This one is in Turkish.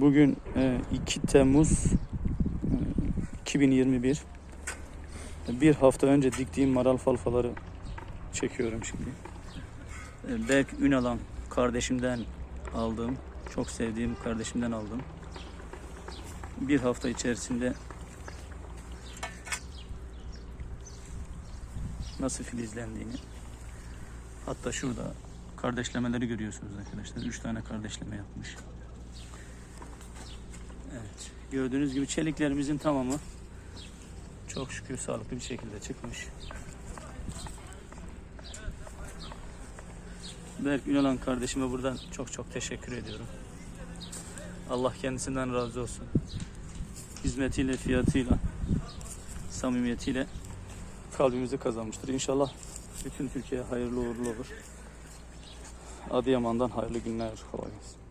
Bugün e, 2 Temmuz e, 2021. Bir hafta önce diktiğim maral falfaları çekiyorum şimdi. E, Berk Ünalan kardeşimden aldığım, çok sevdiğim kardeşimden aldım. Bir hafta içerisinde nasıl filizlendiğini hatta şurada kardeşlemeleri görüyorsunuz arkadaşlar. Üç tane kardeşleme yapmış. Evet. Gördüğünüz gibi çeliklerimizin tamamı çok şükür sağlıklı bir şekilde çıkmış. Berk Ünalan kardeşime buradan çok çok teşekkür ediyorum. Allah kendisinden razı olsun. Hizmetiyle, fiyatıyla, samimiyetiyle kalbimizi kazanmıştır. İnşallah bütün Türkiye hayırlı uğurlu olur. Adıyaman'dan hayırlı günler. Kolay gelsin.